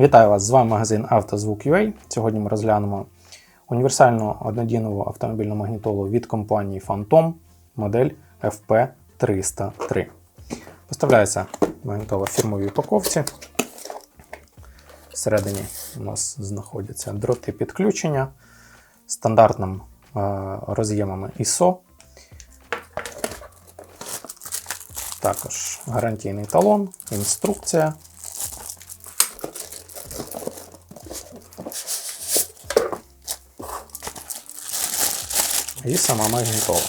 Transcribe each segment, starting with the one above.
Вітаю вас! З вами магазин «Автозвук.UA». Сьогодні ми розглянемо універсальну однодійнову автомобільну магнітолу від компанії Phantom модель FP303. Поставляється магнітола в фірмовій упаковці. Всередині у нас знаходяться дроти підключення стандартним е, роз'ємами ISO. Також гарантійний талон, інструкція. І сама магнітола.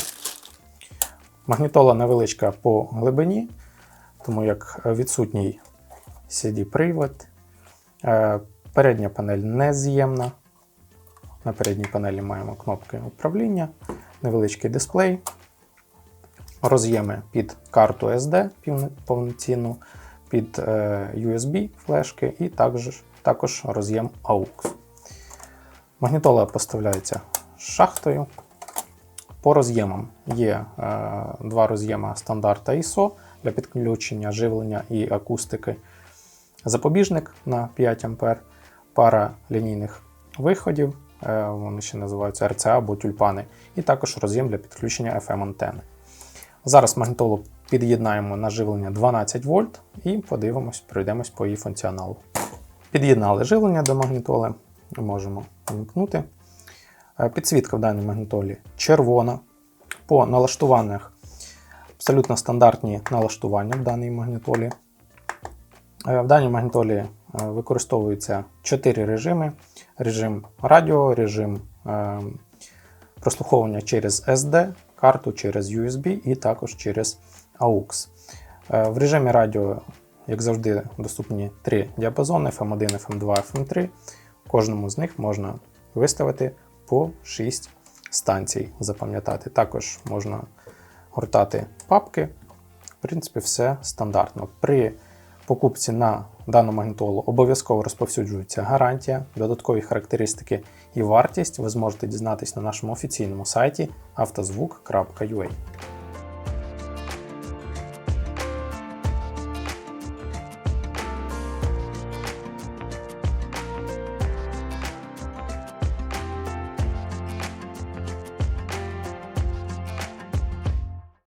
Магнітола невеличка по глибині, тому як відсутній CD-привод. Е, Передня панель нез'ємна. На передній панелі маємо кнопки управління, невеличкий дисплей, роз'єми під карту SD повноцінну, під е, USB флешки і також, також роз'єм AUX. Магнітола поставляється шахтою. По роз'ємам є е, два роз'єми стандарта ISO для підключення живлення і акустики. Запобіжник на 5 А, пара лінійних виходів, е, вони ще називаються RCA або тюльпани, і також роз'єм для підключення FM-антени. Зараз магнітолу під'єднаємо на живлення 12 вольт і подивимось, пройдемось по її функціоналу. Під'єднали живлення до магнітоли, можемо вимкнути. Е, Підсвітка в даній магнітолі червона. По налаштуваннях абсолютно стандартні налаштування в даній магнітолі. Е, В даній магнітолі е, використовуються 4 режими: режим радіо, режим прослуховування через SD, карту через USB і також через AUX. В режимі радіо, як завжди, доступні три діапазони FM1, FM2, FM3. В кожному з них можна виставити по 6 станцій запам'ятати. Також можна гортати папки. В принципі, все стандартно. При покупці на дану магнітолу обов'язково розповсюджується гарантія, додаткові характеристики і вартість ви зможете дізнатись на нашому офіційному сайті автозвук.ua.